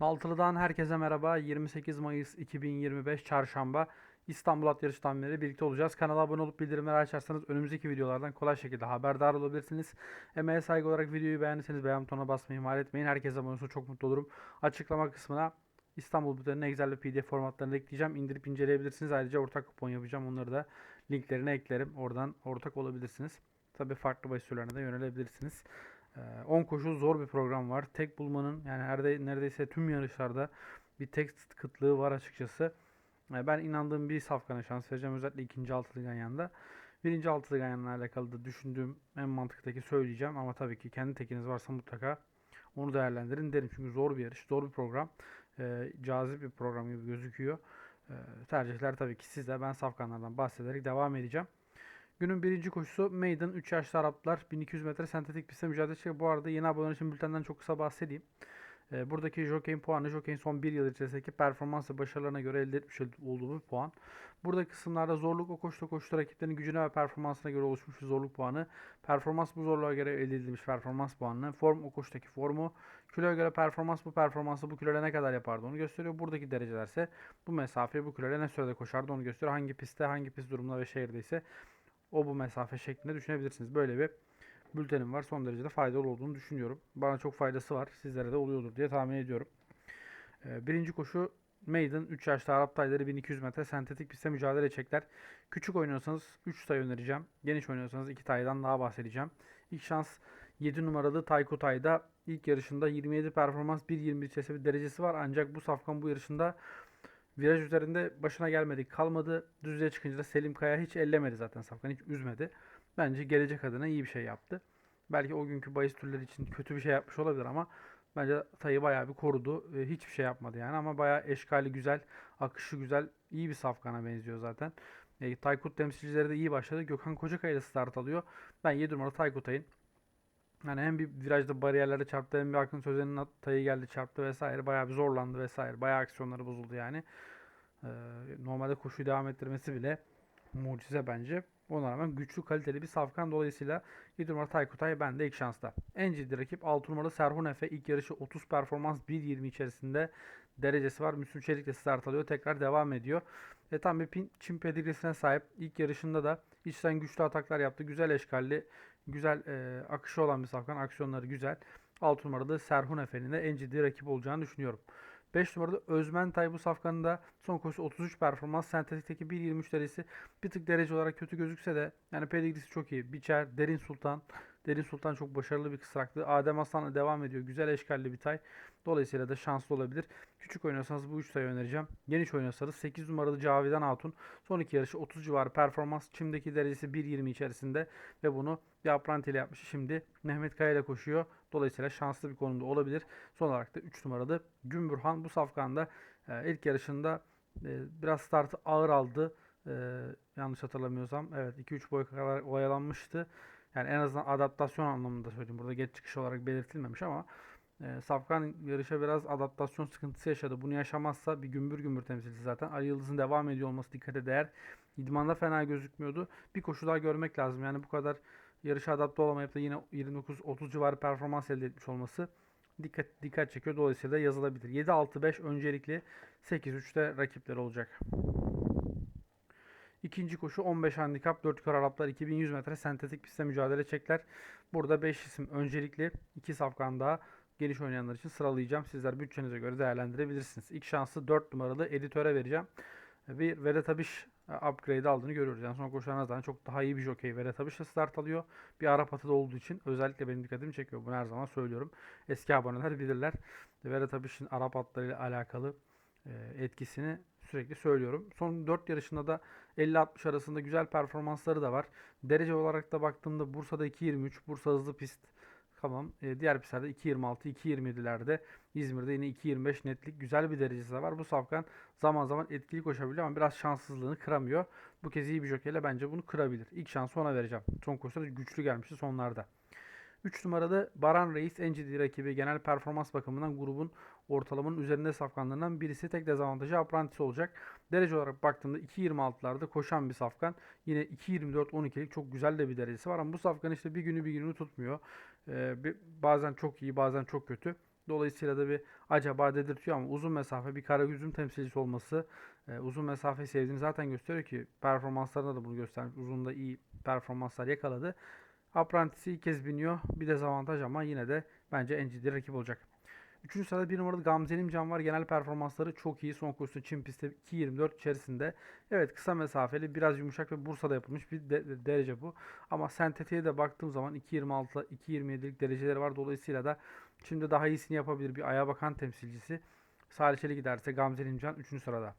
Altılı'dan herkese merhaba. 28 Mayıs 2025 Çarşamba İstanbul At Yarışı tahminleri birlikte olacağız. Kanala abone olup bildirimleri açarsanız önümüzdeki videolardan kolay şekilde haberdar olabilirsiniz. Emeğe saygı olarak videoyu beğendiyseniz beğen butonuna basmayı ihmal etmeyin. Herkese abone olursa çok mutlu olurum. Açıklama kısmına İstanbul Bülteni'ne Excel ve PDF formatlarını ekleyeceğim. İndirip inceleyebilirsiniz. Ayrıca ortak kupon yapacağım. Onları da linklerine eklerim. Oradan ortak olabilirsiniz. Tabii farklı bahis türlerine de yönelebilirsiniz. Ee, 10 koşu zor bir program var. Tek bulmanın yani her neredeyse tüm yarışlarda bir tek kıtlığı var açıkçası. Ee, Ben inandığım bir safkana şans vereceğim. Özellikle ikinci altılı ganyanda. Birinci altılı ganyanla alakalı da düşündüğüm en mantıktaki söyleyeceğim. Ama tabii ki kendi tekiniz varsa mutlaka onu değerlendirin derim. Çünkü zor bir yarış, zor bir program. Ee, cazip bir program gibi gözüküyor. Ee, tercihler tabii ki sizde. Ben safkanlardan bahsederek devam edeceğim. Günün birinci koşusu Maiden 3 yaşlı Araplar 1200 metre sentetik pistte mücadele edecek. Bu arada yeni aboneler için bültenden çok kısa bahsedeyim. Ee, buradaki jockey'in puanı jockey'in son bir yıl içerisindeki performans ve başarılarına göre elde etmiş olduğu bir puan. Burada kısımlarda zorluk o koştu koştu rakiplerin gücüne ve performansına göre oluşmuş bir zorluk puanı. Performans bu zorluğa göre elde edilmiş performans puanını. Form o koştaki formu. Kiloya göre performans bu performansı bu kiloyla ne kadar yapardı onu gösteriyor. Buradaki derecelerse bu mesafeyi bu kiloyla ne sürede koşardı onu gösteriyor. Hangi pistte hangi pist durumda ve şehirdeyse o bu mesafe şeklinde düşünebilirsiniz. Böyle bir bültenim var. Son derece de faydalı olduğunu düşünüyorum. Bana çok faydası var. Sizlere de oluyordur diye tahmin ediyorum. Ee, birinci koşu Maiden 3 yaşlı Arap tayları 1200 metre sentetik pistte mücadele edecekler. Küçük oynuyorsanız 3 tay önereceğim. Geniş oynuyorsanız 2 taydan daha bahsedeceğim. İlk şans 7 numaralı Tayko Tay'da ilk yarışında 27 performans 1.20 içerisinde bir derecesi var. Ancak bu safkan bu yarışında Viraj üzerinde başına gelmedik kalmadı. Düzlüğe çıkınca da Selim Kaya hiç ellemedi zaten Safkan hiç üzmedi. Bence gelecek adına iyi bir şey yaptı. Belki o günkü bahis türleri için kötü bir şey yapmış olabilir ama bence Tayı bayağı bir korudu. Hiçbir şey yapmadı yani ama bayağı eşkali güzel, akışı güzel, iyi bir Safkan'a benziyor zaten. E, Taykut temsilcileri de iyi başladı. Gökhan Kocakaya ile start alıyor. Ben 7 numara Taykut'ayım. Yani hem bir virajda bariyerlere çarptı hem bir Akın Sözen'in tayı geldi çarptı vesaire. Bayağı bir zorlandı vesaire. Bayağı aksiyonları bozuldu yani. Ee, normalde koşuyu devam ettirmesi bile mucize bence. Ona rağmen güçlü kaliteli bir safkan dolayısıyla 7 numara Taykutay bende ilk şansta. En ciddi rakip 6 numaralı Serhun Efe ilk yarışı 30 performans 1.20 içerisinde derecesi var. Müslüm Çelik de start alıyor. Tekrar devam ediyor. Ve tam bir pin, Çin pedigresine sahip. İlk yarışında da içten güçlü ataklar yaptı. Güzel eşkalli, güzel e, akışı olan bir safkan. Aksiyonları güzel. 6 numarada Serhun Efe'nin de en ciddi rakip olacağını düşünüyorum. 5 numarada Özmen Tay bu safkanın da son koşusu 33 performans. Sentetikteki 1.23 derecesi bir tık derece olarak kötü gözükse de yani pedigrisi çok iyi. Biçer, Derin Sultan. Derin Sultan çok başarılı bir kısraktı. Adem Aslan'la devam ediyor. Güzel eşkalli bir tay. Dolayısıyla da şanslı olabilir. Küçük oynuyorsanız bu 3 sayı önereceğim. Geniş oynuyorsanız 8 numaralı Cavidan Hatun. Son iki yarışı 30 civarı performans. Çim'deki derecesi 1.20 içerisinde ve bunu bir apranti ile yapmış. Şimdi Mehmet Kaya ile koşuyor. Dolayısıyla şanslı bir konumda olabilir. Son olarak da 3 numaralı Gümbürhan bu safkanda e, ilk yarışında e, biraz startı ağır aldı. E, yanlış hatırlamıyorsam. Evet 2-3 boy kadar oyalanmıştı. Yani en azından adaptasyon anlamında söyleyeyim. Burada geç çıkış olarak belirtilmemiş ama e, Safkan yarışa biraz adaptasyon sıkıntısı yaşadı. Bunu yaşamazsa bir gümbür gümbür temsilcisi zaten. Ali Yıldız'ın devam ediyor olması dikkate değer. İdmanda fena gözükmüyordu. Bir koşu daha görmek lazım. Yani bu kadar yarışa adapte olamayıp da yine 29-30 civarı performans elde etmiş olması dikkat dikkat çekiyor. Dolayısıyla yazılabilir. 7-6-5 öncelikli 8-3'te rakipler olacak. İkinci koşu 15 handikap 4 yukarı Araplar 2100 metre sentetik pistte mücadele edecekler. Burada 5 isim öncelikli 2 safkan daha geniş oynayanlar için sıralayacağım. Sizler bütçenize göre değerlendirebilirsiniz. İlk şansı 4 numaralı editöre vereceğim. Bir Vedat Abiş upgrade aldığını görüyoruz. Yani son koşularına zaten çok daha iyi bir jockey Vedat Abiş de start alıyor. Bir Arap atı da olduğu için özellikle benim dikkatimi çekiyor. Bunu her zaman söylüyorum. Eski aboneler bilirler. Vedat Abiş'in Arap atlarıyla alakalı e, etkisini sürekli söylüyorum. Son 4 yarışında da 50-60 arasında güzel performansları da var. Derece olarak da baktığımda Bursa'da 2.23, Bursa hızlı pist. Tamam. E, diğer pistlerde 2.26, 2.27'lerde İzmir'de yine 2.25 netlik güzel bir derecesi de var. Bu safkan zaman zaman etkili koşabiliyor ama biraz şanssızlığını kıramıyor. Bu kez iyi bir jokeyle bence bunu kırabilir. İlk şansı ona vereceğim. Son koşuda güçlü gelmişti sonlarda. 3 numarada Baran Reis en ciddi rakibi genel performans bakımından grubun ortalamanın üzerinde safkanlarından birisi tek dezavantajı Apprentice olacak. Derece olarak baktığımda 2.26'larda koşan bir safkan. Yine 2.24-12'lik çok güzel de bir derecesi var ama bu safkan işte bir günü bir günü tutmuyor. Bir, bazen çok iyi bazen çok kötü. Dolayısıyla da bir acaba dedirtiyor ama uzun mesafe bir Karagöz'ün temsilcisi olması e, uzun mesafe sevdiğini zaten gösteriyor ki performanslarında da bunu göstermiş. Uzunda iyi performanslar yakaladı. Apprentice'i ilk kez biniyor. Bir dezavantaj ama yine de bence en ciddi rakip olacak. Üçüncü sırada bir numaralı Gamze Nimcan var. Genel performansları çok iyi. Son koşusu Çin pistte 2.24 içerisinde. Evet kısa mesafeli biraz yumuşak ve Bursa'da yapılmış bir de- derece bu. Ama sentetiğe de baktığım zaman 2.26 2.27'lik dereceleri var. Dolayısıyla da şimdi daha iyisini yapabilir bir ayağa bakan temsilcisi. Salihçeli giderse Gamze Nimcan 3. sırada.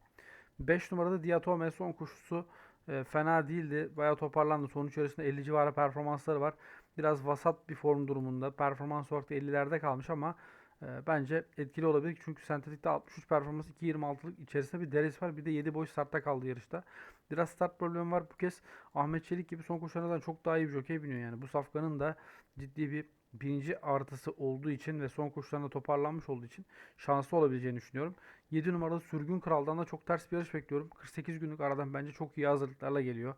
5 numarada Diatome son koşusu e, fena değildi. Bayağı toparlandı. Sonuç içerisinde 50 civarı performansları var. Biraz vasat bir form durumunda. Performans olarak da 50'lerde kalmış ama e, bence etkili olabilir. Çünkü sentetikte 63 performans 2.26'lık içerisinde bir derisi var. Bir de 7 boy startta kaldı yarışta. Biraz start problemi var. Bu kez Ahmet Çelik gibi son koşulardan çok daha iyi bir jokey biniyor. Yani bu safkanın da ciddi bir birinci artısı olduğu için ve son koşularında toparlanmış olduğu için şanslı olabileceğini düşünüyorum. 7 numaralı Sürgün Kral'dan da çok ters bir yarış bekliyorum. 48 günlük aradan bence çok iyi hazırlıklarla geliyor.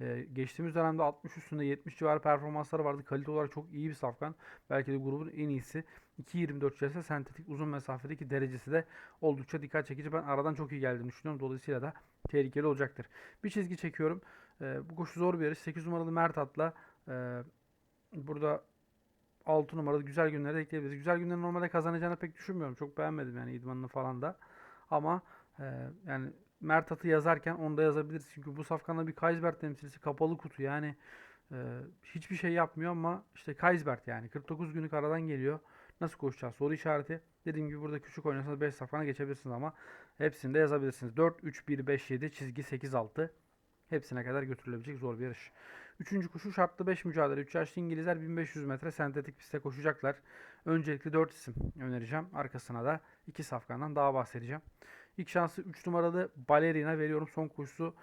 Ee, geçtiğimiz dönemde 60 üstünde 70 civarı performansları vardı. Kalite olarak çok iyi bir safkan. Belki de grubun en iyisi. 2.24 içerisinde sentetik uzun mesafedeki derecesi de oldukça dikkat çekici. Ben aradan çok iyi geldiğini düşünüyorum. Dolayısıyla da tehlikeli olacaktır. Bir çizgi çekiyorum. Ee, bu koşu zor bir yarış. 8 numaralı Mert At'la e, burada 6 numaralı güzel günlere ekleyebiliriz. Güzel günleri normalde kazanacağını pek düşünmüyorum. Çok beğenmedim yani idmanını falan da. Ama e, yani Mert At'ı yazarken onu da yazabiliriz. Çünkü bu safkanla bir Kaysbert temsilcisi kapalı kutu. Yani e, hiçbir şey yapmıyor ama işte Kaysbert yani 49 günlük aradan geliyor. Nasıl koşacağız? Soru işareti. Dediğim gibi burada küçük oynasanız 5 safkana geçebilirsiniz ama hepsini de yazabilirsiniz. 4, 3, 1, 5, 7 çizgi 8, 6. Hepsine kadar götürülebilecek zor bir yarış. Üçüncü koşu şartlı 5 mücadele. 3 yaşlı İngilizler 1500 metre sentetik pistte koşacaklar. Öncelikle 4 isim önereceğim. Arkasına da 2 safkandan daha bahsedeceğim. İlk şansı 3 numaralı Balerina veriyorum. Son koşusu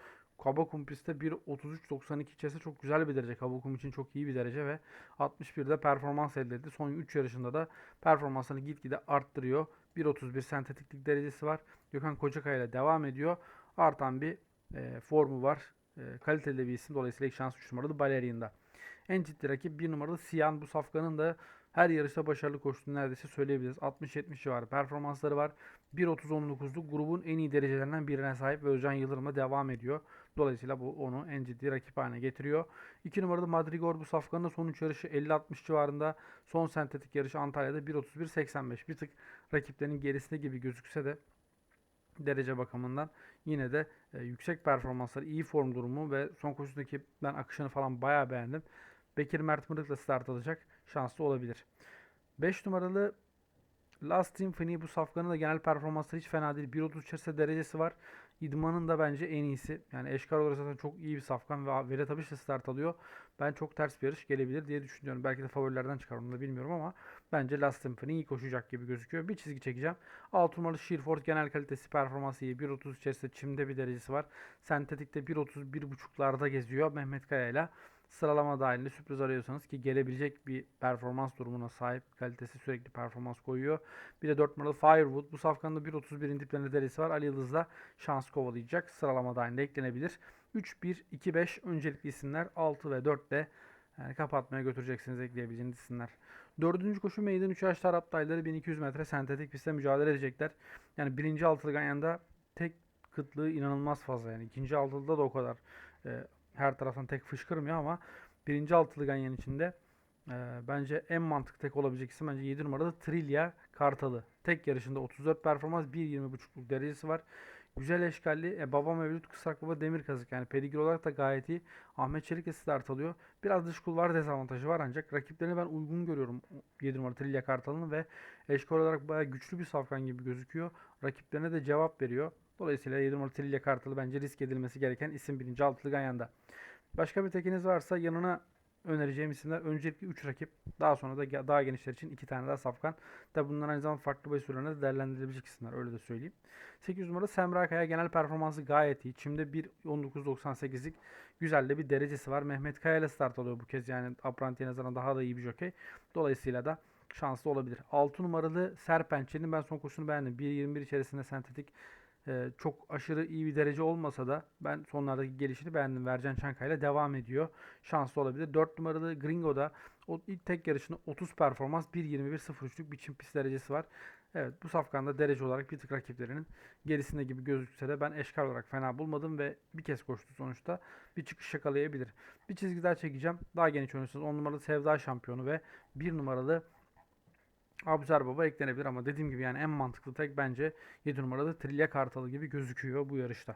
Kabakum pistte 1.33.92 içerisinde çok güzel bir derece. Kabakum için çok iyi bir derece ve 61'de performans elde etti. Son 3 yarışında da performansını gitgide arttırıyor. 1.31 sentetiklik derecesi var. Gökhan Kocakaya ile devam ediyor. Artan bir e, formu var. E, kaliteli bir isim. Dolayısıyla ilk şans 3 numaralı Balerina'da. En ciddi rakip 1 numaralı Siyan. Bu safkanın da her yarışta başarılı koştuğunu neredeyse söyleyebiliriz. 60-70 civarı performansları var. 1.30-19'luk grubun en iyi derecelerinden birine sahip ve Özcan Yıldırım'a devam ediyor. Dolayısıyla bu onu en ciddi rakip haline getiriyor. 2 numaralı Madrigor bu safkanın sonuç yarışı 50-60 civarında. Son sentetik yarışı Antalya'da 1.31-85. Bir tık rakiplerinin gerisinde gibi gözükse de derece bakımından yine de e, yüksek performansları, iyi form durumu ve son koşudaki ben akışını falan bayağı beğendim. Bekir Mert Mırık'la start alacak. Şanslı olabilir. 5 numaralı Last Symphony bu safkanın da genel performansları hiç fena değil. 1.30 içerisinde derecesi var. İdmanın da bence en iyisi. Yani eşkar olarak zaten çok iyi bir safkan ve Vedat Abiş de start alıyor. Ben çok ters bir yarış gelebilir diye düşünüyorum. Belki de favorilerden çıkar onu da bilmiyorum ama bence Last Symphony iyi koşacak gibi gözüküyor. Bir çizgi çekeceğim. 6 numaralı Sheerford genel kalitesi performansı iyi. 1.30 içerisinde çimde bir derecesi var. Sentetikte 1.30 1.5'larda geziyor Mehmet Kaya ile. Sıralama dahilinde sürpriz arıyorsanız ki gelebilecek bir performans durumuna sahip. Kalitesi sürekli performans koyuyor. Bir de 4 numaralı Firewood. Bu safkanın da 1.31'in diplerinde derecesi var. Ali Yıldız'la şans kovalayacak. Sıralama dahilinde eklenebilir. 3, 1, 2, 5 öncelikli isimler. 6 ve 4 de yani kapatmaya götüreceksiniz ekleyebileceğiniz isimler. Dördüncü koşu meydan 3 yaşlı Arap dayıları 1200 metre sentetik pistte mücadele edecekler. Yani birinci altılı Ganyan'da tek kıtlığı inanılmaz fazla. Yani ikinci altılıda da o kadar e, her taraftan tek fışkırmıyor ama birinci altılı Ganyan içinde e, bence en mantıklı tek olabilecek isim bence 7 numarada Trilya Kartalı. Tek yarışında 34 performans 1.20.5'luk derecesi var. Güzel eşkalli. E, baba Mevlüt Kısrak Baba Demir Kazık. Yani pedigür olarak da gayet iyi. Ahmet Çelik de start alıyor. Biraz dış kulvar dezavantajı var ancak rakiplerini ben uygun görüyorum. 7 numara Trilya Kartalı'nın ve eşkal olarak bayağı güçlü bir safkan gibi gözüküyor. Rakiplerine de cevap veriyor. Dolayısıyla 7 numara Trilya Kartalı bence risk edilmesi gereken isim birinci altılı Ganyan'da. Başka bir tekiniz varsa yanına önereceğim isimler öncelikle 3 rakip. Daha sonra da daha genişler için 2 tane daha safkan. Tabi bunlar aynı zamanda farklı bahis da değerlendirilebilecek isimler öyle de söyleyeyim. 8 numara Semra Kaya genel performansı gayet iyi. Çim'de 1.19.98'lik güzel de bir derecesi var. Mehmet Kaya ile start alıyor bu kez yani Apranti'ye nazaran daha da iyi bir jokey. Dolayısıyla da şanslı olabilir. 6 numaralı Serpençe'nin ben son koşusunu beğendim. 1.21 içerisinde sentetik Ee, çok aşırı iyi bir derece olmasa da ben sonlardaki gelişini beğendim. Vercan Çankaya ile devam ediyor. Şanslı olabilir. 4 numaralı Gringo'da o ilk tek yarışında 30 performans 1.21.03'lük bir çim derecesi var. Evet bu safkanda derece olarak bir tık rakiplerinin gerisinde gibi gözükse de ben eşkal olarak fena bulmadım ve bir kez koştu sonuçta. Bir çıkış yakalayabilir. Bir çizgi daha çekeceğim. Daha geniş oynuyorsunuz. 10 numaralı Sevda şampiyonu ve 1 numaralı Abuzer Baba eklenebilir ama dediğim gibi yani en mantıklı tek bence 7 numaralı Trilya Kartalı gibi gözüküyor bu yarışta.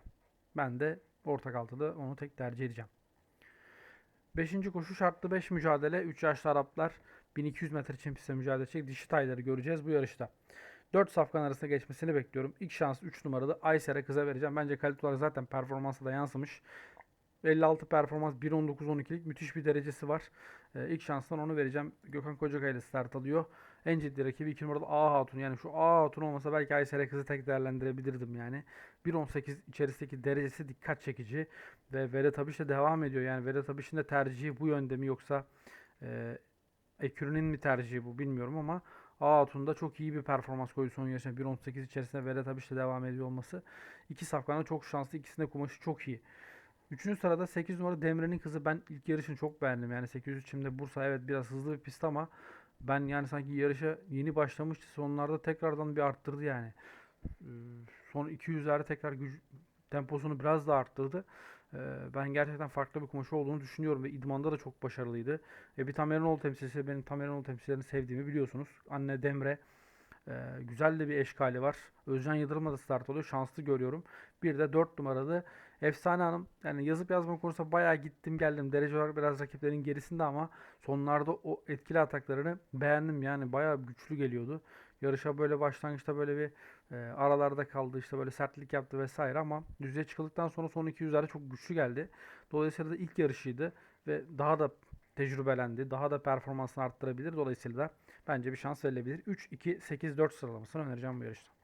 Ben de orta altıda onu tek tercih edeceğim. 5. koşu şartlı 5 mücadele. 3 yaşlı Araplar 1200 metre çim pistte mücadele edecek. Dişi tayları göreceğiz bu yarışta. 4 safkan arasında geçmesini bekliyorum. İlk şans 3 numaralı Ayser'e kıza vereceğim. Bence kalite olarak zaten performansı da yansımış. 56 performans 1.19-12'lik müthiş bir derecesi var. Ee, ilk şanstan onu vereceğim. Gökhan Kocakay ile start alıyor. En ciddi rakibi 2 numaralı A Hatun. Yani şu A Hatun olmasa belki Ayser'e kızı tek değerlendirebilirdim yani. 1.18 içerisindeki derecesi dikkat çekici. Ve Vedat Abiş de devam ediyor. Yani Vedat Abiş'in de tercihi bu yönde mi yoksa e, Ekürü'nün mi tercihi bu bilmiyorum ama A Hatun'da çok iyi bir performans koydu son yarışında. 1.18 içerisinde Vedat Abiş'le devam ediyor olması. İki safkanı çok şanslı. İkisinde kumaşı çok iyi. Üçüncü sırada 8 numara Demre'nin kızı. Ben ilk yarışını çok beğendim. Yani 803 şimdi Bursa evet biraz hızlı bir pist ama ben yani sanki yarışa yeni başlamıştı. Sonlarda tekrardan bir arttırdı yani. Ee, Son 200'lerde tekrar güç, temposunu biraz da arttırdı. Ee, Ben gerçekten farklı bir kumaşı olduğunu düşünüyorum ve idmanda da çok başarılıydı. E bir Tameranoğlu temsilcisi benim Tameranoğlu temsilcilerini sevdiğimi biliyorsunuz. Anne Demre e, güzel de bir eşkali var. Özcan Yıldırım'la da start oluyor. Şanslı görüyorum. Bir de 4 numaralı Efsane Hanım. Yani yazıp yazma konusunda bayağı gittim geldim. Derece olarak biraz rakiplerin gerisinde ama sonlarda o etkili ataklarını beğendim. Yani bayağı güçlü geliyordu. Yarışa böyle başlangıçta böyle bir e, aralarda kaldı. işte böyle sertlik yaptı vesaire ama düzeye çıkıldıktan sonra son 200'lerde çok güçlü geldi. Dolayısıyla da ilk yarışıydı ve daha da tecrübelendi. Daha da performansını arttırabilir. Dolayısıyla da bence bir şans verilebilir. 3-2-8-4 sıralamasını önereceğim bu yarışta.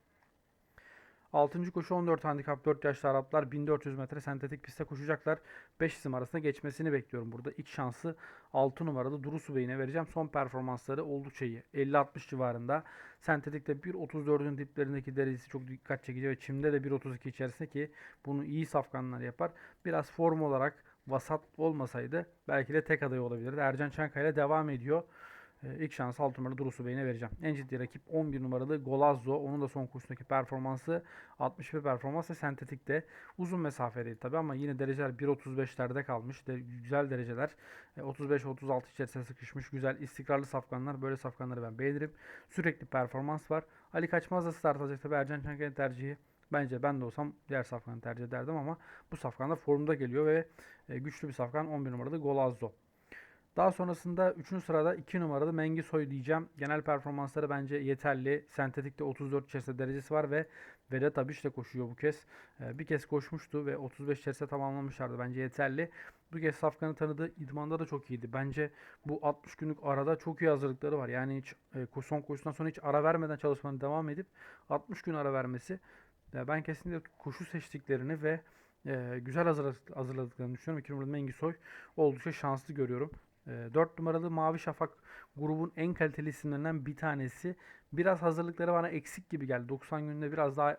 6. koşu 14 handikap 4 yaşlı Araplar 1400 metre sentetik pistte koşacaklar. 5 isim arasında geçmesini bekliyorum burada. İlk şansı 6 numaralı Durusu Bey'ine vereceğim. Son performansları oldukça iyi. 50-60 civarında. Sentetikte 1.34'ün diplerindeki derecesi çok dikkat çekici ve çimde de 1.32 içerisinde ki bunu iyi safkanlar yapar. Biraz form olarak vasat olmasaydı belki de tek aday olabilirdi. Ercan Çankaya ile devam ediyor. Ee, İlk şansı 6 numaralı Durusu Bey'ine vereceğim. En ciddi rakip 11 numaralı Golazzo. Onun da son kursundaki performansı 61 performans ve sentetikte. Uzun mesafedeydi tabi ama yine dereceler 1.35'lerde kalmış. De, güzel dereceler. E, 35-36 içerisinde sıkışmış. Güzel istikrarlı safkanlar. Böyle safkanları ben beğenirim. Sürekli performans var. Ali Kaçmaz da start alacak tabi Ercan Çankaya'nın tercihi. Bence ben de olsam diğer safkanı tercih ederdim ama bu safkan da formda geliyor ve e, güçlü bir safkan 11 numaralı Golazzo. Daha sonrasında 3. sırada 2 numaralı Mengisoy diyeceğim. Genel performansları bence yeterli. Sentetikte 34 içerisinde derecesi var ve Vedat Abiş de koşuyor bu kez. Ee, bir kez koşmuştu ve 35 içerisinde tamamlamışlardı. Bence yeterli. Bu kez Safkan'ı tanıdı. İdmanda da çok iyiydi. Bence bu 60 günlük arada çok iyi hazırlıkları var. Yani hiç e, son koşusundan sonra hiç ara vermeden çalışmanın devam edip 60 gün ara vermesi. Ya ben kesinlikle koşu seçtiklerini ve e, güzel hazırladık, hazırladıklarını düşünüyorum. 2 numaralı Mengisoy oldukça şanslı görüyorum. 4 numaralı Mavi Şafak grubun en kaliteli isimlerinden bir tanesi. Biraz hazırlıkları bana eksik gibi geldi. 90 günde biraz daha e,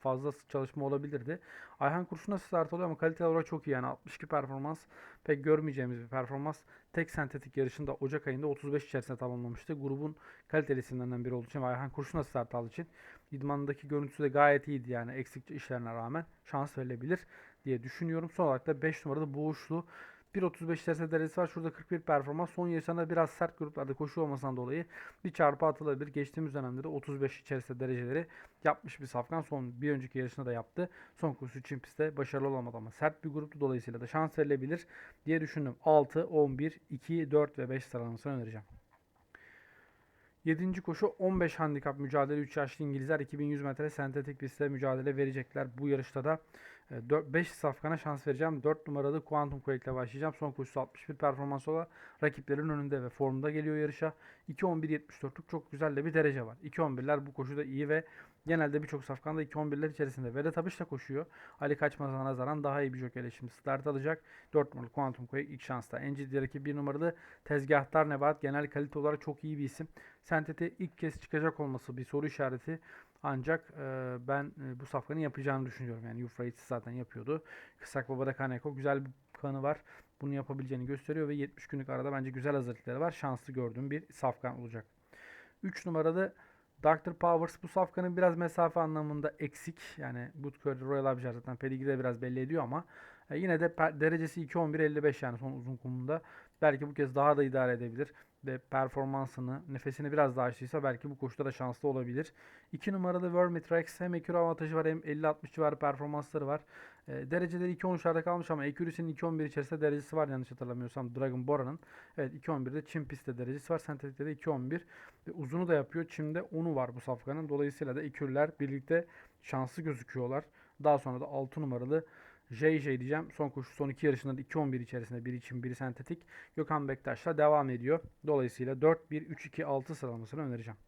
fazla çalışma olabilirdi. Ayhan Kurşun'a start oluyor ama kalite olarak çok iyi. Yani 62 performans pek görmeyeceğimiz bir performans. Tek sentetik yarışında Ocak ayında 35 içerisinde tamamlamıştı. Grubun kaliteli isimlerinden biri olduğu için ve Ayhan Kurşun'a start aldığı için idmandaki görüntüsü de gayet iyiydi yani eksik işlerine rağmen şans verilebilir diye düşünüyorum. Son olarak da 5 numarada Boğuşlu 1.35 içerisinde var. Şurada 41 performans. Son yarışlarında biraz sert gruplarda koşu olmasından dolayı bir çarpı atılabilir. Geçtiğimiz dönemde de 35 içerisinde dereceleri yapmış bir safkan. Son bir önceki yarışında da yaptı. Son koşu için pistte başarılı olamadı ama sert bir gruptu dolayısıyla da şans verilebilir diye düşündüm. 6, 11, 2, 4 ve 5 sıralamasını önereceğim. 7. koşu 15 handikap mücadele 3 yaşlı İngilizler 2100 metre sentetik pistte mücadele verecekler. Bu yarışta da 5 safkana şans vereceğim. 4 numaralı Quantum Quake başlayacağım. Son koşusu 61 performans olarak rakiplerin önünde ve formda geliyor yarışa. 2.11.74'lük çok güzel de bir derece var. 2.11'ler bu koşuda iyi ve genelde birçok safkanda 2.11'ler içerisinde. Abiş de koşuyor. Ali Kaçmaz'a nazaran daha iyi bir jokeyle şimdi start alacak. 4 numaralı Quantum Quake ilk şansta. En ciddi rakibi 1 numaralı Tezgahtar Nebahat genel kalite olarak çok iyi bir isim. Sentete ilk kez çıkacak olması bir soru işareti. Ancak e, ben e, bu safkanın yapacağını düşünüyorum. Yani Euphrates zaten yapıyordu. Kısak Baba'da Kaneko güzel bir kanı var. Bunu yapabileceğini gösteriyor ve 70 günlük arada bence güzel hazırlıkları var. Şanslı gördüğüm bir safkan olacak. 3 numaralı Dr. Powers bu safkanın biraz mesafe anlamında eksik. Yani Bootcurry Royal Abijar zaten Pedigree'de biraz belli ediyor ama e, yine de derecesi 2.11.55 yani son uzun kumunda. Belki bu kez daha da idare edebilir ve performansını, nefesini biraz daha açtıysa belki bu koşuda da şanslı olabilir. 2 numaralı Vermitrex hem ekürü avantajı var hem 50-60 civarı performansları var. E, dereceleri 2.13'larda kalmış ama ekürüsünün 2.11 içerisinde derecesi var yanlış hatırlamıyorsam Dragon Bora'nın. Evet 2.11'de Çin pistte derecesi var. Sentetikte de 2.11 ve uzunu da yapıyor. Çim'de 10'u var bu safkanın. Dolayısıyla da ekürler birlikte şanslı gözüküyorlar. Daha sonra da 6 numaralı JJ diyeceğim. Son koşu son iki yarışında da 2-11 içerisinde biri için biri sentetik. Gökhan Bektaş'la devam ediyor. Dolayısıyla 4-1-3-2-6 sıralamasını önereceğim.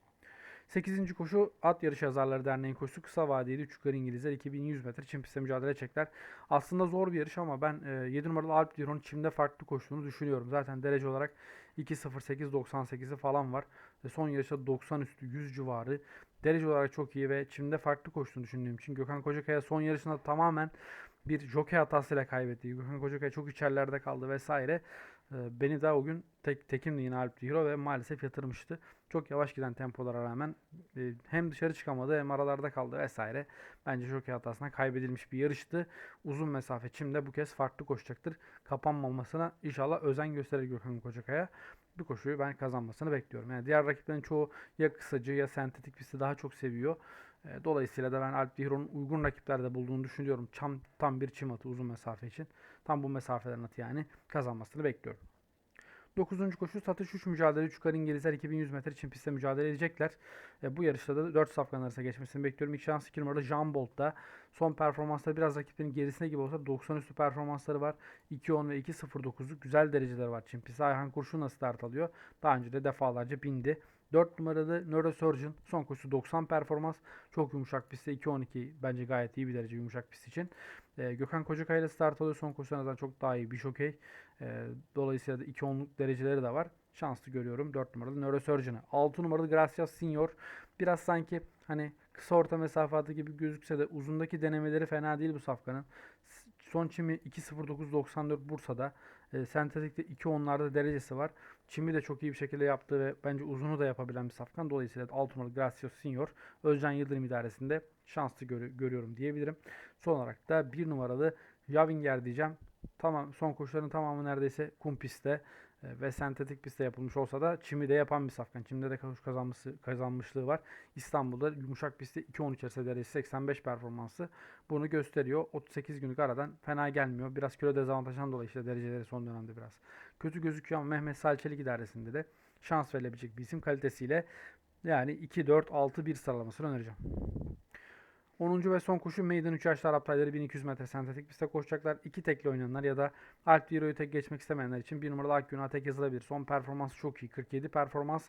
8. koşu At Yarış Yazarları Derneği koşusu kısa vadeli 3 yukarı İngilizler 2100 metre çim pistte mücadele edecekler. Aslında zor bir yarış ama ben e, 7 numaralı Alp Diron çimde farklı koştuğunu düşünüyorum. Zaten derece olarak 2.08-98'i falan var. Ve son yarışta 90 üstü 100 civarı. Derece olarak çok iyi ve çimde farklı koştuğunu düşündüğüm için Gökhan Kocakaya son yarışında tamamen bir jockey hatasıyla kaybetti. Gökhan Kocakaya çok içerilerde kaldı vesaire. Ee, Beni de o gün tek, tekimdi yine Alp Hero ve maalesef yatırmıştı. Çok yavaş giden tempolara rağmen e, hem dışarı çıkamadı hem aralarda kaldı vesaire. Bence jockey hatasına kaybedilmiş bir yarıştı. Uzun mesafe çimde bu kez farklı koşacaktır. Kapanmamasına inşallah özen gösterir Gökhan Kocakaya. Bu koşuyu ben kazanmasını bekliyorum. Yani diğer rakiplerin çoğu ya kısacı ya sentetik pisti daha çok seviyor. E, Dolayısıyla da ben Alp Dihro'nun uygun rakiplerde bulduğunu düşünüyorum. Tam, tam bir çim atı uzun mesafe için. Tam bu mesafelerin atı yani kazanmasını bekliyorum. 9. koşu satış 3 mücadele 3 yukarı İngilizler 2100 metre için pistte mücadele edecekler. E, bu yarışta da 4 safkan arasında geçmesini bekliyorum. İlk şans 2 numaralı Jean Bolt'ta. Son performansları biraz rakiplerin gerisine gibi olsa 90 üstü performansları var. 2.10 ve 2.09'luk güzel dereceler var. Çin pistte Ayhan Kurşun'la start alıyor. Daha önce de defalarca bindi. 4 numaralı Neurosurgeon son koşusu 90 performans. Çok yumuşak pistte 2.12 bence gayet iyi bir derece yumuşak pist için. Ee, Gökhan Kocakaya ile start alıyor. Son koşularından çok daha iyi bir şokey. Ee, dolayısıyla da 2.10'luk dereceleri de var. Şanslı görüyorum 4 numaralı Neurosurgeon'ı. 6 numaralı Gracias Senior. Biraz sanki hani kısa orta mesafatı gibi gözükse de uzundaki denemeleri fena değil bu safkanın. Son çimi 2.09.94 Bursa'da. E, sentetikte 2.10'larda derecesi var. Çimi de çok iyi bir şekilde yaptı ve bence uzunu da yapabilen bir safkan. Dolayısıyla 6 numaralı Gracias Senior Özcan Yıldırım idaresinde şanslı görü- görüyorum diyebilirim. Son olarak da 1 numaralı Javinger diyeceğim. Tamam son koşuların tamamı neredeyse kum pistte ve sentetik pistte yapılmış olsa da çimi de yapan bir safkan. Çimde de koşu kazanması, kazanmışlığı var. İstanbul'da yumuşak pistte 2.10 içerisinde derecesi 85 performansı bunu gösteriyor. 38 günlük aradan fena gelmiyor. Biraz kilo dezavantajından dolayı işte dereceleri son dönemde biraz kötü gözüküyor ama Mehmet Salçelik idaresinde de şans verilebilecek bir isim kalitesiyle yani 2-4-6-1 sıralamasını önereceğim. 10. ve son koşu Maiden 3 yaşlı Arap tayları 1200 metre sentetik pistte koşacaklar. İki tekli oynayanlar ya da Alp Diro'yu tek geçmek istemeyenler için bir numaralı Akgün'a tek yazılabilir. Son performans çok iyi. 47 performans.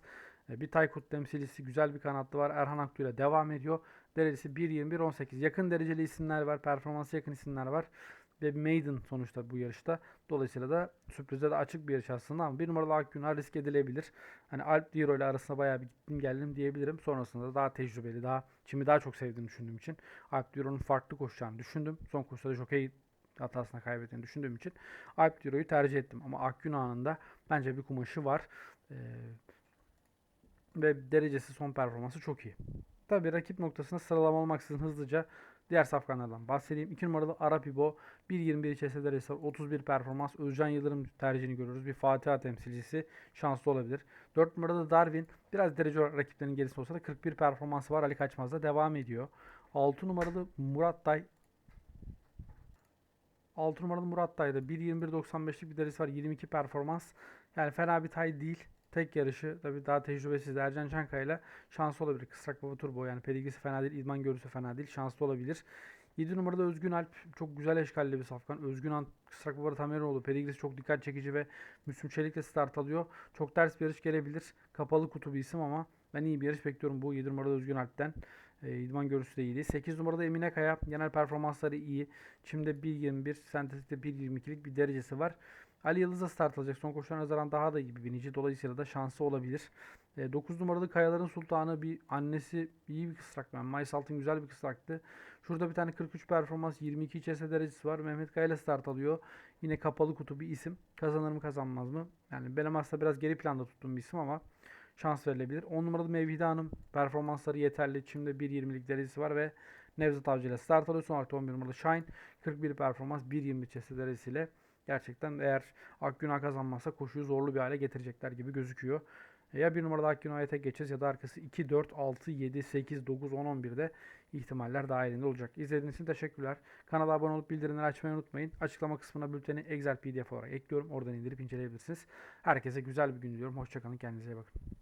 E, Bir Taykut temsilcisi güzel bir kanatlı var. Erhan Akgül ile devam ediyor. Derecesi 1.21-18. Yakın dereceli isimler var. Performansı yakın isimler var. Ve Maiden sonuçta bu yarışta. Dolayısıyla da sürprize de açık bir yarış aslında ama bir numaralı Akgün'a risk edilebilir. Hani Alp Diro ile arasında bayağı bir gittim geldim diyebilirim. Sonrasında da daha tecrübeli, daha Çim'i daha çok sevdiğimi düşündüğüm için Alp Diro'nun farklı koşacağını düşündüm. Son koşuda jockey hatasına kaybettiğini düşündüğüm için Alp Diro'yu tercih ettim. Ama Akgün anında bence bir kumaşı var. Ee, ve derecesi son performansı çok iyi. Tabii rakip noktasında sıralama olmaksızın hızlıca diğer safkanlardan bahsedeyim. 2 numaralı Arap İbo 1.21 içerisinde var. 31 performans. Özcan Yıldırım tercihini görüyoruz. Bir Fatiha temsilcisi şanslı olabilir. 4 numaralı Darwin biraz derece olarak rakiplerinin gerisinde olsa da 41 performansı var. Ali Kaçmaz'da devam ediyor. 6 numaralı Murat Day 6 numaralı Murat Day'da 1.21.95'lik bir derecesi var. 22 performans. Yani fena bir tay değil. Tek yarışı tabii daha tecrübesiz Ercan Çankaya ile şanslı olabilir. Kısrak Baba Turbo yani pedigrisi fena değil, idman görüsü fena değil. Şanslı olabilir. 7 numarada Özgün Alp çok güzel eşkalli bir safkan. Özgün Alp Kısrak Baba Tameroğlu pedigrisi çok dikkat çekici ve Müslüm Çelik'le start alıyor. Çok ters bir yarış gelebilir. Kapalı kutu bir isim ama ben iyi bir yarış bekliyorum bu 7 numarada Özgün Alp'ten. E, idman görüntüsü de iyiydi. 8 numarada Emine Kaya. Genel performansları iyi. Çim'de 1.21, sentetikte 1.22'lik bir derecesi var. Ali Yıldız'a start alacak. Son koşularına nazaran daha da iyi bir binici. Dolayısıyla da şansı olabilir. 9 numaralı Kayaların Sultanı bir annesi iyi bir kısrak. Yani Mayıs Altın güzel bir kısraktı. Şurada bir tane 43 performans 22 CS derecesi var. Mehmet Kaya ile start alıyor. Yine kapalı kutu bir isim. Kazanır mı kazanmaz mı? Yani benim aslında biraz geri planda tuttuğum bir isim ama şans verilebilir. 10 numaralı Mevhide Hanım performansları yeterli. Şimdi 1.20'lik derecesi var ve Nevzat Avcı ile start alıyor. Son da 11 numaralı Shine 41 performans 1.20 CS derecesiyle gerçekten eğer Akgünah kazanmazsa koşuyu zorlu bir hale getirecekler gibi gözüküyor. Ya bir numarada Akgünah'a tek geçeceğiz ya da arkası 2, 4, 6, 7, 8, 9, 10, 11'de ihtimaller dahilinde olacak. İzlediğiniz için teşekkürler. Kanala abone olup bildirimleri açmayı unutmayın. Açıklama kısmına bülteni Excel PDF olarak ekliyorum. Oradan indirip inceleyebilirsiniz. Herkese güzel bir gün diliyorum. Hoşçakalın. Kendinize iyi bakın.